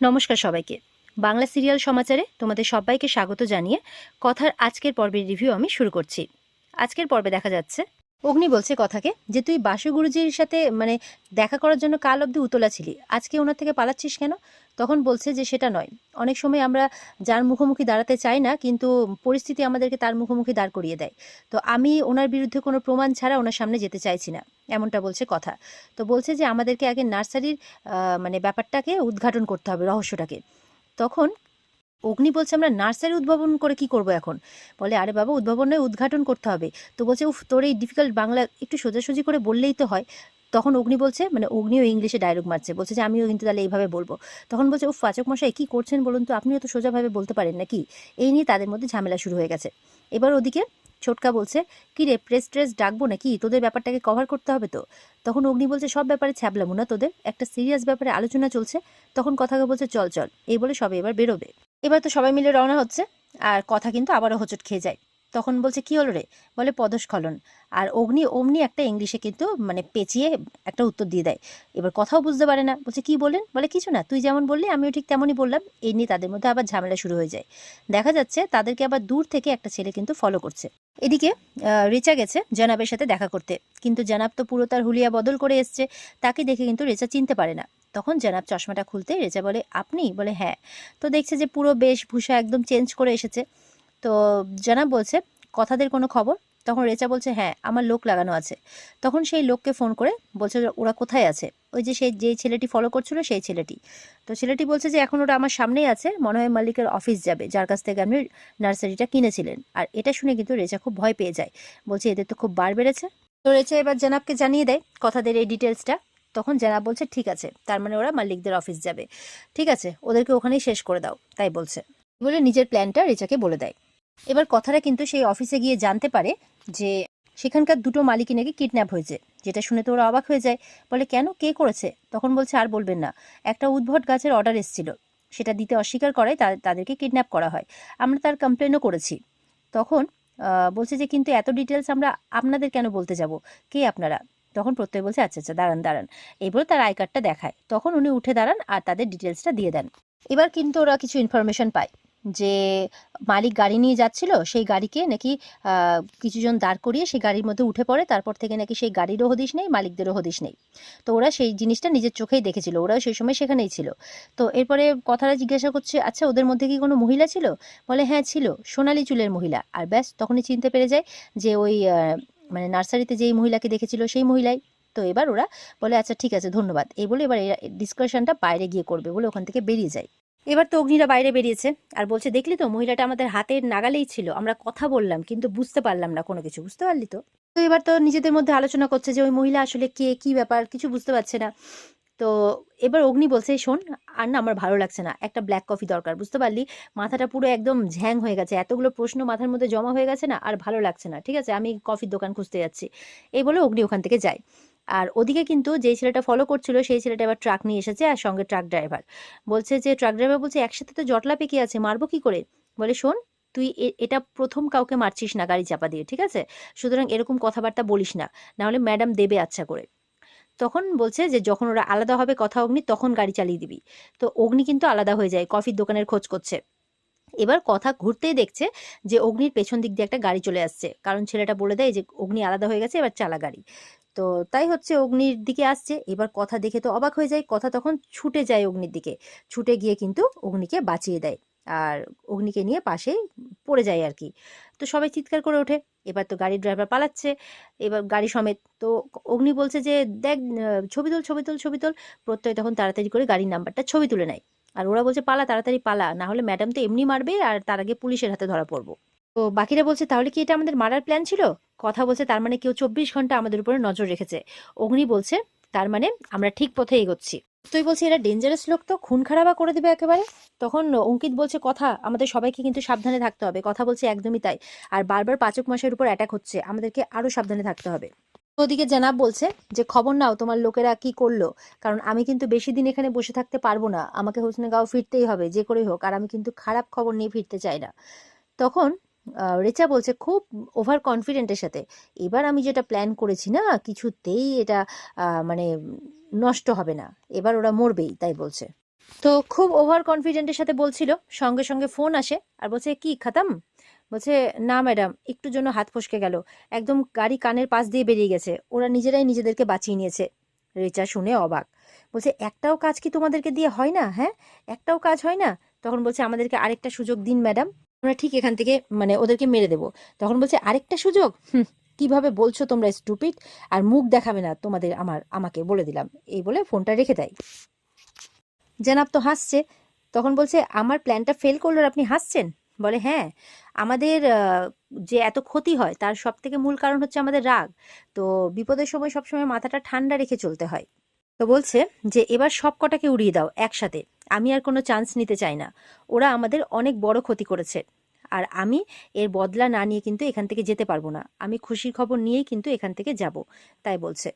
নমস্কার সবাইকে। বাংলা সিরিয়াল সমাচারে তোমাদের সবাইকে স্বাগত জানিয়ে কথার আজকের পর্বের রিভিউ আমি শুরু করছি। আজকের পর্বে দেখা যাচ্ছে অগ্নি বলছে কথাকে যে, তুই বাসু গুরুজির সাথে মানে দেখা করার জন্য কাল অবধি উতলা ছিলি। আজকে ওনার থেকে পালাচ্ছিস কেন? তখন বলছে যে, সেটা নয়। অনেক সময় আমরা যার মুখোমুখি দাঁড়াতে চাই না, কিন্তু পরিস্থিতি আমাদেরকে তার মুখোমুখি দাঁড় করিয়ে দেয়। তো আমি ওনার বিরুদ্ধে কোনো প্রমাণ ছাড়া ওনার সামনে যেতে চাইছি না। এমনটা বলছে কথা। তো বলছে যে, আমাদেরকে আগে নার্সারির মানে ব্যাপারটাকে উদ্ঘাটন করতে হবে, রহস্যটাকে। তখন অগ্নি বলছে, আমরা নার্সারি উদ্ভাবন করে কি করব এখন? বলে, আরে বাবা, উদ্ভাবন নয় উদ্ঘাটন করতে হবে। তো বলছে, উফ, তোর এই ডিফিকাল্ট বাংলা একটু সোজাসুজি করে বললেই তো হয়। তখন অগ্নি বলছে মানে অগ্নিও ইংলিশে ডায়লগ মারছে, বলছে যে, আমিও কিন্তু তাহলে এইভাবে বলব। তখন বলছে, উফ, পাচক মশাই, কী করছেন বলুন তো? আপনিও তো সোজাভাবে বলতে পারেন নাকি? এই নিয়ে তাদের মধ্যে ঝামেলা শুরু হয়ে গেছে। এবার ওদিকে ছোটকা বলছে, কি রে প্রেস ট্রেস ডাকবো নাকি? তোদের ব্যাপারটাকে কভার করতে হবে তো? তখন অগ্নি বলছে, সব ব্যাপারে ছ্যাবলামো না তোদের। একটা সিরিয়াস ব্যাপারে আলোচনা চলছে। তখন কথাকে বলছে, চল চল। এই বলে সবাই এবার বেরোবে। এবার তো সবাই মিলে রওনা হচ্ছে, আর কথা কিন্তু আবারও হোঁচট খেয়ে যায়। তখন বলছে, কি হলো রে? বলে, পদস্খলন। আর অগ্নি, অমনি একটা ইংলিশে কিন্তু মানে পেঁচিয়ে একটা উত্তর দিয়ে দেয়। এবার কথাও বুঝতে পারে না। বলছে, কি বললেন বলে, কিছু না, তুই যেমন বললি, আমিও ঠিক তেমনই বললাম। এই নিয়ে তাদের মধ্যে আবার ঝামেলা শুরু হয়ে যায়। দেখা যাচ্ছে, তাদেরকে আবার দূর থেকে একটা ছেলে কিন্তু ফলো করছে। এদিকে রেচা গেছে জনাবের সাথে দেখা করতে। কিন্তু জনাব তো পুরো তার হুলিয়া বদল করে এসছে। তাকে দেখে কিন্তু রেচা চিনতে পারে না। তখন জনাব চশমাটা খুলতে রেজা বলে, আপনি? বলে হ্যাঁ। তো দেখছে যে পুরো বেশভূষা একদম চেঞ্জ করে এসেছে। তো জনাব বলছে, কথাদের কোনো খবর? তখন রেচা বলছে হ্যাঁ আমার লোক লাগানো আছে। তখন সেই লোককে ফোন করে বলছে যে, ওরা কোথায় আছে? ওই যে সেই যেই ছেলেটি ফলো করছিল সেই ছেলেটি। তো ছেলেটি বলছে যে, এখন ওরা আমার সামনেই আছে। মনে হয় মালিকের অফিস যাবে, যার কাছ থেকে আপনি নার্সারিটা কিনেছিলেন। আর এটা শুনে কিন্তু রেচা খুব ভয় পেয়ে যায়। বলছে, এদের তো খুব বার বেড়েছে। তো রেচা এবার জানাবকে জানিয়ে দেয় কথাদের এই ডিটেলসটা তখন জানাব বলছে, ঠিক আছে। তার মানে ওরা মালিকদের অফিস যাবে। ঠিক আছে, ওদেরকে ওখানেই শেষ করে দাও। তাই বলছে। বলে নিজের প্ল্যানটা রিচাকে বলে দেয়। এবার কথাটা কিন্তু সেই অফিসে গিয়ে জানতে পারে যে, সেখানকার দুটো মালিকই নাকি কিডন্যাপ হয়েছে। যেটা শুনে তো ওরা অবাক হয়ে যায়। বলে, কেন? কে করেছে? তখন বলছে, আর বলবেন না। একটা উদ্ভট গাছের অর্ডার এসেছিল। সেটা দিতে অস্বীকার করায় তাদেরকে কিডন্যাপ করা হয়। আমরা তার কমপ্লেনও করেছি। তখন বলছে যে, কিন্তু এত ডিটেলস আমরা আপনাদের কেন বলতে যাব? কে আপনারা? তখন প্রত্যয় বলছে আচ্ছা আচ্ছা দাঁড়ান দাঁড়ান। বলে তার আই কার্ডটা দেখায়। তখন উনি উঠে দাঁড়ান আর তাদের ডিটেলসটা দিয়ে দেন। এবার কিন্তু ওরা কিছু ইনফরমেশন পায় যে মালিক গাড়ি নিয়ে যাচ্ছিল, সেই গাড়িকে নাকি কিছুজন দাঁড় করিয়ে সেই গাড়ির মধ্যে উঠে পড়ে, তারপর থেকে নাকি সেই গাড়িরও হদিশ নেই, মালিকদেরও হদিশ নেই। তো ওরা সেই জিনিসটা নিজের চোখেই দেখেছিল, ওরাও সেই সময় সেখানেই ছিল। তো এরপরে কথাটা জিজ্ঞাসা করছে আচ্ছা ওদের মধ্যে কি কোনো মহিলা ছিল? বলে হ্যাঁ ছিল, সোনালি চুলের মহিলা। আর ব্যাস, তখনই চিনতে পেরে যায় যে ওই মানে নার্সারিতে যেই মহিলাকে দেখেছিল সেই মহিলাই। তো এবার ওরা বলে আচ্ছা ঠিক আছে, ধন্যবাদ। এই বলে এবার এরা ডিসকাশনটা বাইরে গিয়ে করবে বলে ওখান থেকে বেরিয়ে যায়। এবার তো অগ্নিরা বাইরে বেরিয়েছে আর বলছে, দেখলি তো, মহিলাটা আমাদের হাতের নাগালেই ছিল, আমরা কথা বললাম, কিন্তু বুঝতে পারলাম না কোনো কিছু। বুঝতে পারলি তো? তো এবার তো নিজেদের মধ্যে আলোচনা করছে যে, ওই মহিলা আসলে কে, কি ব্যাপার? কিছু বুঝতে পারছে না। তো এবার অগ্নি বলছে শোন, আর না আমার ভালো লাগছে না। একটা ব্ল্যাক কফি দরকার, বুঝতে পারলি? মাথাটা পুরো একদম ঝ্যাং হয়ে গেছে। এতগুলো প্রশ্ন মাথার মধ্যে জমা হয়ে গেছে না, আর ভালো লাগছে না, ঠিক আছে? আমি কফির দোকান খুঁজতে যাচ্ছি। এই বলে অগ্নি ওখান থেকে যায়। আর ওদিকে কিন্তু যেই ছেলেটা ফলো করছিল, সেই ছেলেটা এবার ট্রাক নিয়ে এসেছে আর সঙ্গে ট্রাক ড্রাইভার বলছে যে ট্রাক ড্রাইভার বলছে, একসাথে তো জটলা পেকে আছে, মারবো কি করে? বলে, শোন, তুই এটা প্রথম কাউকে মারছিস না গাড়ি চাপা দিয়ে, ঠিক আছে? সুতরাং এরকম কথাবার্তা বলিস না। নাহলে ম্যাডাম দেবে আচ্ছা করে। তখন বলছে যে, যখন ওরা আলাদা হবে কথা অগ্নি, তখন গাড়ি চালিয়ে দিবি। তো অগ্নি কিন্তু আলাদা হয়ে যায়, কফির দোকানের খোঁজ করছে। এবার কথা ঘুরতেই দেখছে যে, অগ্নির পেছন দিক দিয়ে একটা গাড়ি চলে আসছে। কারণ ছেলেটা বলে দেয় যে, অগ্নি আলাদা হয়ে গেছে, এবার চালা গাড়ি। তো তাই হচ্ছে অগ্নির দিকে আসছে। এবার কথা দেখে তো অবাক হয়ে যায়, কথা তখন ছুটে যায় অগ্নির দিকে। ছুটে গিয়ে কিন্তু অগ্নিকে বাঁচিয়ে দেয়। আর অগ্নিকে নিয়ে পাশেই পড়ে যায় আর কি তো সবাই চিৎকার করে ওঠে। এবার তো গাড়ির ড্রাইভার পালাচ্ছে। এবার গাড়ি সমেত তো অগ্নি বলছে যে, দেখ ছবি তোল ছবি তোল ছবি তোল। প্রত্যয় তখন তাড়াতাড়ি করে গাড়ির নাম্বারটা ছবি তুলে নেয়। আর ওরা বলছে, পালা, তাড়াতাড়ি পালা। না হলে ম্যাডাম তো এমনি মারবে আর তার আগে পুলিশের হাতে ধরা পড়ব। তো বাকিরা বলছে, তাহলে কি এটা আমাদের মারার প্ল্যান ছিল? কথা বলছে, তার মানে কেউ চব্বিশ ঘণ্টা আমাদের উপরে নজর রেখেছে। অগ্নি বলছে, তার মানে আমরা ঠিক পথে এগোচ্ছি। তুই বলছি এরা ডেঞ্জারাস লোক তো? খুন খারাপা করে দেবে একেবারে? তখন অঙ্কিত বলছে, কথা, আমাদের সবাইকে কিন্তু সাবধানে থাকতে হবে। কথা বলছে একদমই তাই। আর বারবার পাচক মাসের উপর অ্যাটাক হচ্ছে। আমাদেরকে আরও সাবধানে থাকতে হবে। ওদিকে জানাব বলছে যে, খবর নাও তোমার লোকেরা কি করল? কারণ আমি কিন্তু বেশি দিন এখানে বসে থাকতে পারব না। আমাকে হোসনেগাঁও ফিরতেই হবে, যে করেই হোক। আর আমি কিন্তু খারাপ খবর নিয়ে ফিরতে চাই না। তখন রেচা বলছে, খুব ওভার কনফিডেন্টের সাথে। এবার আমি যেটা প্ল্যান করেছি না, কিছুতেই এটা মানে নষ্ট হবে না। এবার ওরা মরবেই, তাই বলছে। তো খুব ওভার কনফিডেন্টের সাথে বলছিল। সঙ্গে সঙ্গে ফোন আসে আর বলছে, কি, খাতাম? বলছে, না ম্যাডাম একটু জন্য হাত ফসকে গেল। একদম গাড়ি কানের পাশ দিয়ে বেরিয়ে গেছে। ওরা নিজেরাই নিজেদেরকে বাঁচিয়ে নিয়েছে। রেচা শুনে অবাক। বলছে, একটাও কাজ কি তোমাদেরকে দিয়ে হয় না হ্যাঁ? একটাও কাজ হয় না? তখন বলছে, আমাদেরকে আরেকটা সুযোগ দিন ম্যাডাম আমরা ঠিক এখান থেকে মানে ওদেরকে মেরে দেবো। তখন বলছে, আরেকটা সুযোগ? কীভাবে বলছো তোমরা স্টুপিড আর মুখ দেখাবে না তোমাদের আমার, আমাকে, বলে দিলাম। এই বলে ফোনটা রেখে দেয়। জেনাব তো হাসছে। তখন বলছে, আমার প্ল্যানটা ফেল করল আপনি হাসছেন? বলে হ্যাঁ আমাদের যে এত ক্ষতি হয়, তার সব থেকে মূল কারণ হচ্ছে আমাদের রাগ। তো বিপদের সময় সবসময় মাথাটা ঠান্ডা রেখে চলতে হয়। তো বলছে যে, এবার সব কটাকে উড়িয়ে দাও একসাথে। আমি আর কোনো চান্স নিতে চাই না। ওরা আমাদের অনেক বড় ক্ষতি করেছে। আর আমি এর বদলা না নিয়ে কিন্তু এখান থেকে যেতে পারব না। আমি খুশির খবর নিয়েই কিন্তু এখান থেকে যাব, তাই বলছে।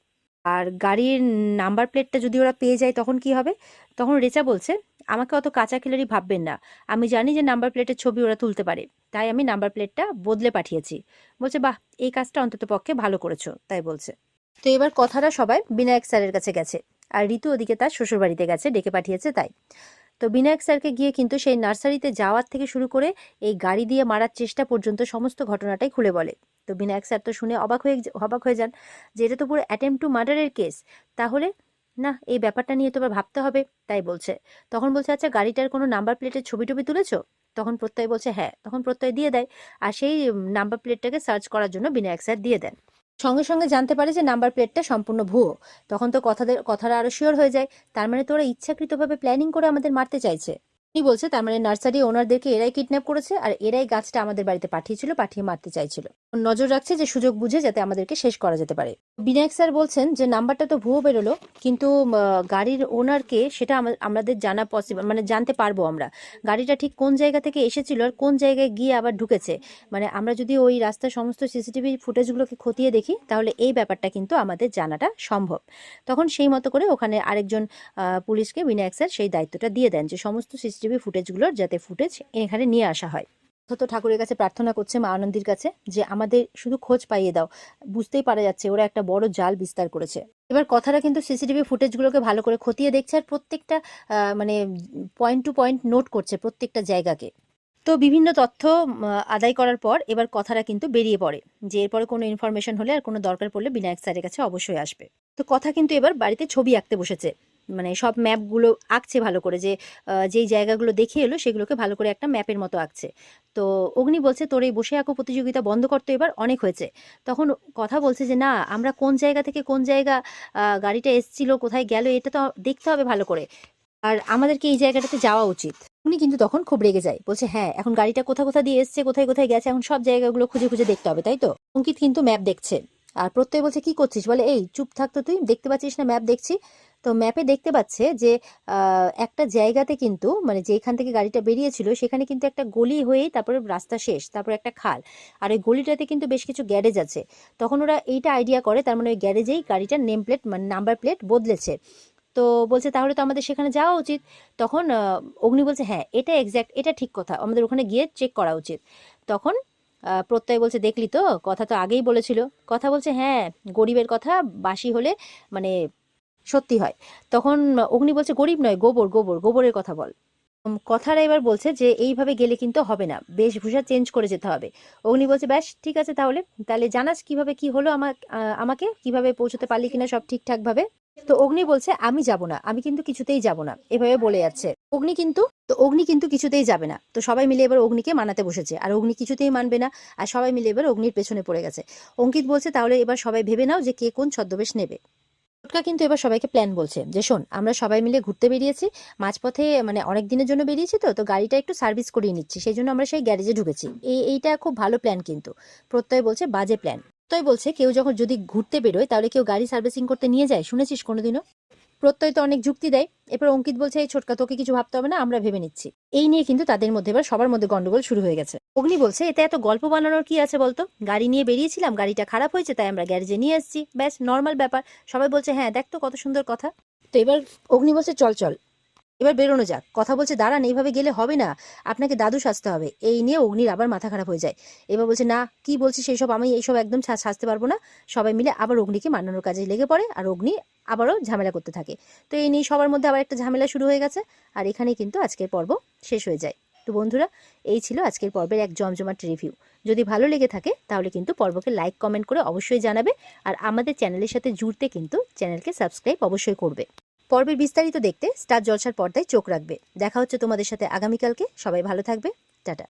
আর গাড়ির নাম্বার প্লেটটা যদি ওরা পেয়ে যায় তখন কি হবে? তখন রেচা বলছে, আমাকে অত কাঁচা কিলারি ভাববেন না। আমি জানি যে নাম্বার প্লেটের ছবি ওরা তুলতে পারে। তাই আমি নাম্বার প্লেটটা বদলে পাঠিয়েছি। বলছে, বাহ, এই কাজটা অন্তত পক্ষে ভালো করেছ। তাই বলছে। তো এবার কথাটা সবাই বিনায়ক স্যারের কাছে গেছে। আর ঋতু ওদিকে তার শ্বশুরবাড়িতে গেছে, ডেকে পাঠিয়েছে তাই। তো বিনায়ক স্যারকে গিয়ে কিন্তু সেই নার্সারিতে যাওয়ার থেকে শুরু করে এই গাড়ি দিয়ে মারার চেষ্টা পর্যন্ত সমস্ত ঘটনাটাই খুলে বলে। তো বিনায়ক স্যার তো শুনে অবাক হয়ে অবাক হয়ে যান যে এটা তো পুরো অ্যাটেম্প টু মার্ডারের কেস তাহলে না, এই ব্যাপারটা নিয়ে তোমার ভাবতে হবে, তাই বলছে। তখন বলছে আচ্ছা গাড়িটার কোনো নাম্বার প্লেটের ছবি টবি তুলেছো? তখন প্রত্যয় বলছে হ্যাঁ। তখন প্রত্যয় দিয়ে দেয়। আর সেই নাম্বার প্লেটটাকে সার্চ করার জন্য বিনায়ক স্যার দিয়ে দেন। সঙ্গে সঙ্গে জানতে পারে যে নাম্বার প্লেটটা সম্পূর্ণ ভুয়ো। তখন তো কথাদের কথাটা আরও শিওর হয়ে যায়। তার মানে তোরা ইচ্ছাকৃতভাবে প্ল্যানিং করে আমাদের মারতে চাইছে। উনি বলছে, তার মানে নার্সারি ওনারদেরকে এরাই কিডন্যাপ করেছে আর এরাই গাছটা আমাদের বাড়িতে পাঠিয়েছিল, পাঠিয়ে মারতে চাইছিল। নজর রাখছে যে সুযোগ বুঝে যাতে আমাদেরকে শেষ করা যেতে পারে। বিনায়ক স্যার বলছেন যে, নাম্বারটা তো ভুয়ো বেরোলো, কিন্তু গাড়ির ওনারকে সেটা আমা- আমাদের জানা পসিবল মানে জানতে পারব আমরা। গাড়িটা ঠিক কোন জায়গা থেকে এসেছিল আর কোন জায়গায় গিয়ে আবার ঢুকেছে? মানে আমরা যদি ওই রাস্তার সমস্ত সিসিটিভি ফুটেজগুলোকে খতিয়ে দেখি, তাহলে এই ব্যাপারটা কিন্তু আমাদের জানাটা সম্ভব। তখন সেই মতো করে ওখানে আরেকজন পুলিশকে বিনায়ক স্যার সেই দায়িত্বটা দিয়ে দেন যে, সমস্ত সিসিটিভি ফুটেজগুলোর যাতে ফুটেজ এখানে নিয়ে আসা হয়। তো ঠাকুরের কাছে প্রার্থনা করছে মা আনন্দির কাছে যে আমাদের শুধু খোঁজ পাইয়ে দাও। বুঝতেই পারা যাচ্ছে ওরা একটা বড় জাল বিস্তার করেছে। এবার কথাটা কিন্তু সিসিটিভি ফুটেজগুলোকে ভালো করে খতিয়ে দেখছে আর প্রত্যেকটা মানে পয়েন্ট টু পয়েন্ট নোট করছে প্রত্যেকটা জায়গাকে। তো বিভিন্ন তথ্য আদায় করার পর এবার কথাটা কিন্তু বেরিয়ে পড়ে যে এরপরে কোনো ইনফরমেশন হলে আর কোনো দরকার পড়লে বিনায়ক স্যারের কাছে অবশ্যই আসবে। তো কথা কিন্তু এবার বাড়িতে ছবি আঁকতে বসেছে। মানে সব ম্যাপগুলো আঁকছে ভালো করে যে যেই জায়গাগুলো দেখে এলো সেগুলোকে ভালো করে একটা ম্যাপের মতো আঁকছে। তো অগ্নি বলছে, তোর এই বসে আঁকো প্রতিযোগিতা বন্ধ করতে এবার, অনেক হয়েছে। তখন কথা বলছে যে, না, আমরা কোন জায়গা থেকে কোন জায়গা গাড়িটা এসছিল, কোথায় গেল, এটা তো দেখতে হবে ভালো করে। আর আমাদেরকে এই জায়গাটাতে যাওয়া উচিত। উনি কিন্তু তখন খুব রেগে যায়, বলছে হ্যাঁ এখন গাড়িটা কোথা কোথা দিয়ে এসছে, কোথায় কোথায় গেছে, এখন সব জায়গাগুলো খুঁজে খুঁজে দেখতে হবে, তাই তো? অঙ্কিত কিন্তু ম্যাপ দেখছে। আর প্রত্যয় বলছে, কি করছিস? বলে, এই, চুপ থাকতো তুই, দেখতে পাচ্ছিস না ম্যাপ দেখছি। তো ম্যাপে দেখতে পাচ্ছে যে একটা জায়গাতে কিন্তু মানে যেখান থেকে গাড়িটা বেরিয়েছিল, সেখানে কিন্তু একটা গলি হয়েই তারপরে রাস্তা শেষ, তারপরে একটা খাল। আর ওই গলিটাতে কিন্তু বেশ কিছু গ্যারেজ আছে। তখন ওরা এইটা আইডিয়া করে, তার মানে ওই গ্যারেজেই গাড়িটার নেম প্লেট মানে নাম্বার প্লেট বদলেছে। তো বলছে, তাহলে তো আমাদের সেখানে যাওয়া উচিত। তখন অগ্নি বলছে হ্যাঁ এটা এক্স্যাক্ট এটা ঠিক কথা। আমাদের ওখানে গিয়ে চেক করা উচিত। তখন প্রত্যয় বলছে, দেখলি তো? কথা তো আগেই বলেছিল। কথা বলছে হ্যাঁ গরিবের কথা, বাসি হলে মানে সত্যি হয়। তখন অগ্নি বলছে, গরিব নয়, গোবর গোবর, গোবরের কথা বল। কথাটা এবার বলছে যে, এইভাবে গেলে কিন্তু হবে না, বেশভূষা চেঞ্জ করে যেতে হবে। অগ্নি বলছে, ব্যাস, ঠিক আছে তাহলে। তাহলে জানাস কীভাবে কি হলো আমাকে কীভাবে পৌঁছতে পারলি কিনা সব ঠিকঠাক ভাবে তো অগ্নি বলছে, আমি যাব না, আমি কিন্তু কিছুতেই যাব না। এভাবে বলে যাচ্ছে। অগ্নি কিন্তু, তো অগ্নি কিন্তু কিছুতেই যাবে না। তো সবাই মিলে এবার অগ্নিকে মানাতে বসেছে। আর অগ্নি কিছুতেই মানবে না, আর সবাই মিলে এবার অগ্নির পেছনে পড়ে গেছে। অঙ্কিত বলছে, তাহলে এবার সবাই ভেবে নাও যে কে কোন ছদ্মবেশ নেবে। টোটকা কিন্তু এবার সবাইকে প্ল্যান বলছে। যে শোন, আমরা সবাই মিলে ঘুরতে বেরিয়েছি, মাঝপথে মানে অনেক দিনের জন্য বেরিয়েছি তো তো গাড়িটা একটু সার্ভিস করিয়ে নিচ্ছি, সেই জন্য আমরা সেই গ্যারেজে ঢুকেছি। এই, এইটা খুব ভালো প্ল্যান কিন্তু। প্রত্যয় বলছে, বাজে প্ল্যান প্রত্যয় বলছে, কেউ যখন যদি ঘুরতে বেরোয়, তাহলে কেউ গাড়ি সার্ভিসিং করতে নিয়ে যায়, শুনেছিস কোনোদিনও? প্রত্যয় তো অনেক যুক্তি দেয়। এরপর অঙ্কিত বলছে, এই ছোটকা, তোকে কিছু ভাবতে হবে না, আমরা ভেবে নিচ্ছি। এই নিয়ে কিন্তু তাদের মধ্যে এবার সবার মধ্যে গন্ডগোল শুরু হয়ে গেছে। অগ্নি বলছে, এতে এত গল্প বানানোর কি আছে বলতো? গাড়ি নিয়ে বেরিয়েছিলাম, গাড়িটা খারাপ হয়েছে, তাই আমরা গ্যারেজে নিয়ে আসছি ব্যাস নর্মাল ব্যাপার। সবাই বলছে হ্যাঁ দেখ তো কত সুন্দর কথা। তো এবার অগ্নি বলছে, চল চল। এবার বেরোনো যাক। কথা বলছে, দাঁড়ান, এইভাবে গেলে হবে না। আপনাকে দাদু সাজতে হবে। এই নিয়ে অগ্নির আবার মাথা খারাপ হয়ে যায়। এবার বলছে, না, কি বলছে সেই সব? আমি এইসব একদম সাজতে পারব না। সবাই মিলে আবার অগ্নিকে মানানোর কাজে লেগে পড়ে আর অগ্নি আবারও ঝামেলা করতে থাকে। তো এই নিয়ে সবার মধ্যে আবার একটা ঝামেলা শুরু হয়ে গেছে আর এখানেই কিন্তু আজকের পর্ব শেষ হয়ে যায়। তো বন্ধুরা, এই ছিল আজকের পর্বের এক জমজমাট রিভিউ যদি ভালো লেগে থাকে, তাহলে কিন্তু পর্বকে লাইক কমেন্ট করে অবশ্যই জানাবে আর আমাদের চ্যানেলের সাথে জুড়তে কিন্তু চ্যানেলকে সাবস্ক্রাইব অবশ্যই করবে। পর্বের বিস্তারিত দেখতে স্টার জলসার পর্দায় চোখ রাখবে। দেখা হচ্ছে তোমাদের সাথে আগামীকালকে। সবাই ভালো থাকবে। টাটা।